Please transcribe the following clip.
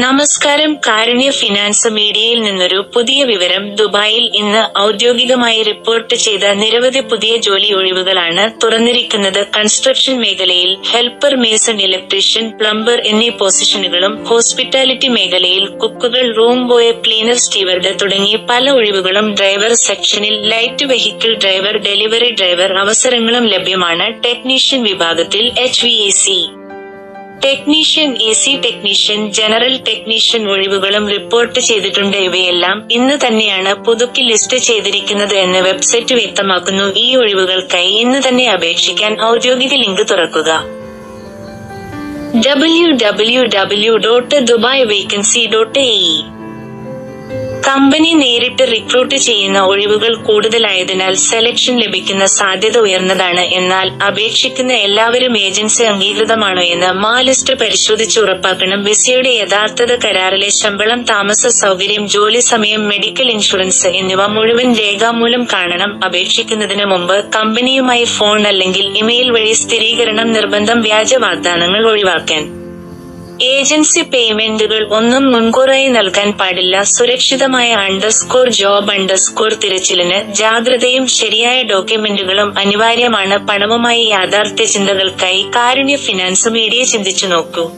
നമസ്കാരം കാരുണ്യ ഫിനാൻസ് മീഡിയയിൽ നിന്നൊരു പുതിയ വിവരം. ദുബായിൽ ഇന്ന് ഔദ്യോഗികമായി റിപ്പോർട്ട് ചെയ്ത നിരവധി പുതിയ ജോലി ഒഴിവുകളാണ് തുറന്നിരിക്കുന്നത്. കൺസ്ട്രക്ഷൻ മേഖലയിൽ ഹെൽപ്പർ മേസൺ ഇലക്ട്രീഷ്യൻ പ്ലംബർ എന്നീ പൊസിഷനുകളും ഹോസ്പിറ്റാലിറ്റി മേഖലയിൽ കുക്കുകൾ റൂം ബോയ് ക്ലീനർ സ്റ്റീവർഡ് തുടങ്ങി പല ഒഴിവുകളും ഡ്രൈവർ സെക്ഷനിൽ light vehicle driver delivery driver അവസരങ്ങളും ലഭ്യമാണ് ടെക്നീഷ്യൻ വിഭാഗത്തിൽ H technician A C technician general technician ഒഴിവുകളും report ചെയ്തിട്ടുണ്ട്. ഇവയെല്ലാം ഇന്ന് തന്നെയാണ് പുതുക്കി ലിസ്റ്റ് ചെയ്തിരിക്കുന്നത് എന്ന് വെബ്സൈറ്റ് വ്യക്തമാക്കുന്നു. ഈ ഒഴിവുകൾക്കായി ഇന്ന് തന്നെ അപേക്ഷിക്കാൻ ഔദ്യോഗിക ലിങ്ക് തുറക്കുക. W W W dot Dubai vacancy dot A company നേരിട്ട് റിക്രൂട്ട് ചെയ്യുന്ന ഒഴിവുകൾ കൂടുതലായതിനാൽ സെലക്ഷൻ ലഭിക്കുന്ന സാധ്യത ഉയർന്നതാണ്. എന്നാൽ അപേക്ഷിക്കുന്ന എല്ലാവരും ഏജൻസി അംഗീകൃതമാണോ എന്ന് മാ ലിസ്റ്റ് പരിശോധിച്ച് ഉറപ്പാക്കണം. വിസയുടെ യഥാർത്ഥത കരാറിലെ ശമ്പളം താമസ സൗകര്യം ജോലി സമയം മെഡിക്കൽ ഇൻഷുറൻസ് എന്നിവ മുഴുവൻ രേഖാമൂലം കാണണം. അപേക്ഷിക്കുന്നതിന് മുമ്പ് കമ്പനിയുമായി ഫോൺ അല്ലെങ്കിൽ ഇമെയിൽ വഴി സ്ഥിരീകരണം നിർബന്ധം വ്യാജ വാഗ്ദാനങ്ങൾ ഒഴിവാക്കാൻ. ഏജൻസി പേയ്മെന്റുകൾ ഒന്നും മുൻകൂറായി നൽകാൻ പാടില്ല. സുരക്ഷിതമായ അണ്ടർസ്കോർ ജോബ് അണ്ടർസ്കോർ തിരച്ചിലിന് ജാഗ്രതയും ശരിയായ ഡോക്യുമെന്റുകളും അനിവാര്യമാണ്. പണവുമായി യാഥാർത്ഥ്യ ചിന്തകൾക്കായി കാരുണ്യ ഫിനാൻസ് മീഡിയ ചിന്തിച്ചു നോക്കൂ.